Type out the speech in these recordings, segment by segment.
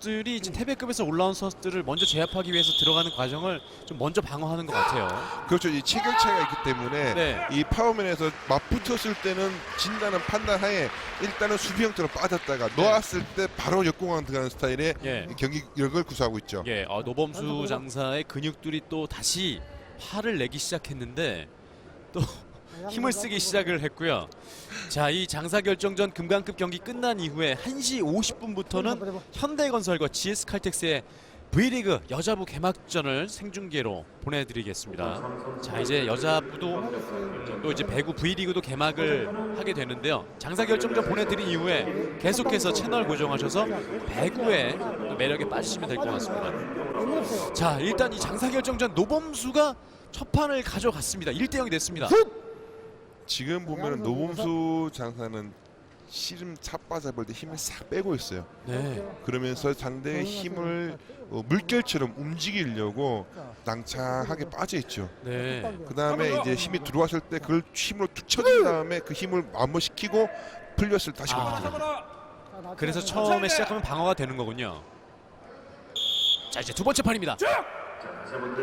선수들이 이제 태백급에서 올라온 선수들을 먼저 제압하기 위해서 들어가는 과정을 좀 먼저 방어하는 것 같아요. 그렇죠. 이 체격 차이가 있기 때문에 네. 이 파워맨에서 맞붙었을 때는 진다는 판단하에 일단은 수비 형태로 빠졌다가 놓았을 때 바로 역공항 들어가는 스타일의 예. 경기력을 구사하고 있죠. 예, 어, 노범수 장사의 근육들이 또 다시 화를 내기 시작했는데 또 힘을 쓰기 시작을 했고요. 자, 이 장사 결정전 금강급 경기 끝난 이후에 1시 50분부터는 현대건설과 GS칼텍스의 V리그 여자부 개막전을 생중계로 보내드리겠습니다. 자, 이제 여자부도 또 이제 배구 V리그도 개막을 하게 되는데요. 장사 결정전 보내드린 이후에 계속해서 채널 고정하셔서 배구의 또 매력에 빠지시면 될 것 같습니다. 자, 일단 이 장사 결정전 노범수가 첫 판을 가져갔습니다. 1대 0이 됐습니다. 지금 보면은 노범수 장사는 씨름 찹바 잡을 때 힘을 싹 빼고 있어요. 네. 그러면서 상대의 힘을 어, 물결처럼 움직이려고 낭창하게 빠져 있죠. 네. 그 다음에 이제 힘이 들어왔을 때 그걸 힘으로 툭 쳐준 다음에 그 힘을 마무시키고 풀렸을 때 다시 아. 옵니다. 그래서 처음에 시작하면 방어가 되는 거군요. 자, 이제 두 번째 판입니다.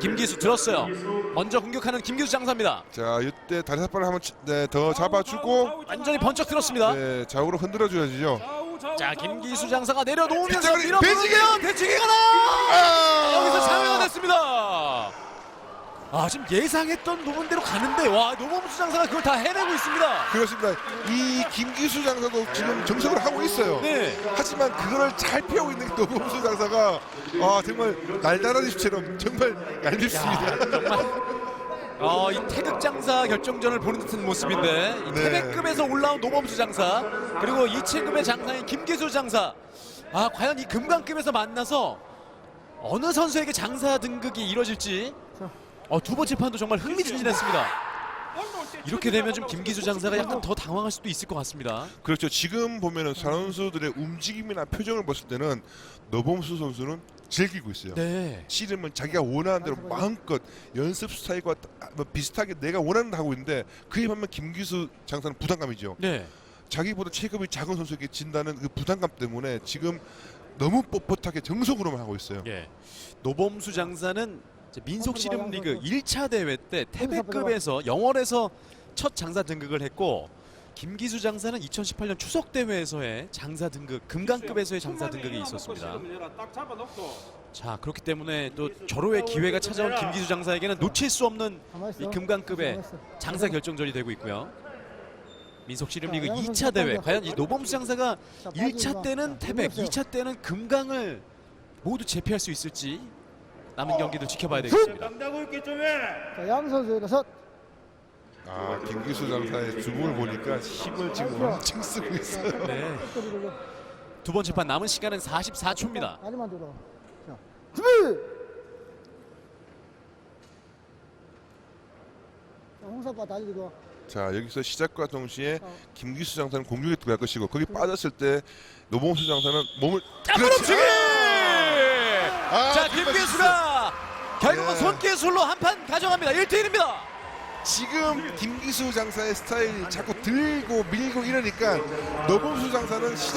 김기수 들었어요. 먼저 공격하는 김기수 장사입니다. 자 이때 다리 삿발을 한번 치- 네, 더 잡아주고 완전히 번쩍 들었습니다. 네, 좌우로 흔들어줘야죠. 자, 김기수 장사가 내려놓으면서 밀어보는데요. 대치기가 나! 아! 여기서 참여가 됐습니다. 아, 지금 예상했던 부분대로 가는데 와, 노범수 장사가 그걸 다 해내고 있습니다. 그렇습니다. 이 김기수 장사도 지금 정석을 하고 있어요. 네. 하지만 그거를 잘 피하고 있는 노범수 장사가 아 정말 날다라는 수처럼 정말 얄밉습니다. 정말 어, 이 태극 장사 결정전을 보는 듯한 모습인데 이 네. 태백급에서 올라온 노범수 장사 그리고 이체급의 장사인 김기수 장사 아 과연 이 금강급에서 만나서 어느 선수에게 장사 등극이 이뤄질지 어, 두 번째 판도 정말 흥미진진했습니다. 이렇게 되면 좀 김기수 장사가 약간 더 당황할 수도 있을 것 같습니다. 그렇죠. 지금 보면은 선수들의 움직임이나 표정을 봤을 때는 노범수 선수는 즐기고 있어요. 네. 씨름은 자기가 원하는 대로 마음껏 연습 스타일과 다- 뭐 비슷하게 내가 원하는 데 하고 있는데 그에 반면 김기수 장사는 부담감이죠. 네. 자기보다 체급이 작은 선수에게 진다는 그 부담감 때문에 지금 너무 뻣뻣하게 정석으로만 하고 있어요. 예. 노범수 장사는 민속 씨름 리그 1차 대회 때 태백급에서 영월에서 첫 장사 등극을 했고 김기수 장사는 2018년 추석 대회에서의 장사 등극 금강급에서의 장사 등극이 있었습니다. 자 그렇기 때문에 또 절호의 기회가 찾아온 김기수 장사에게는 놓칠 수 없는 이 금강급의 장사 결정전이 되고 있고요. 민속 씨름 리그 2차 대회. 과연 이 노범수 장사가 1차 때는 태백, 2차 때는 금강을 모두 제패할 수 있을지 남은 경기들 지켜봐야 되겠습니다. 자, 양 선수 일어서 아 김기수 장사의 주먹을 보니까 힘을 지금 엄청 쓰고 있어요. 네. 두 번째 판 남은 시간은 44초입니다. 다리만 들어. 자, 준비. 자, 홍사빠 다리 들어. 자 여기서 시작과 동시에 김기수 장사는 공격에 들어갈 것이고 거기 빠졌을 때 노범수 장사는 몸을 그렇지! 아, 자 김기수가 결국은 네. 손기술로 한 판 가져갑니다. 1대1입니다. 지금 김기수 장사의 스타일이 자꾸 들고 밀고 이러니까 노범수 장사는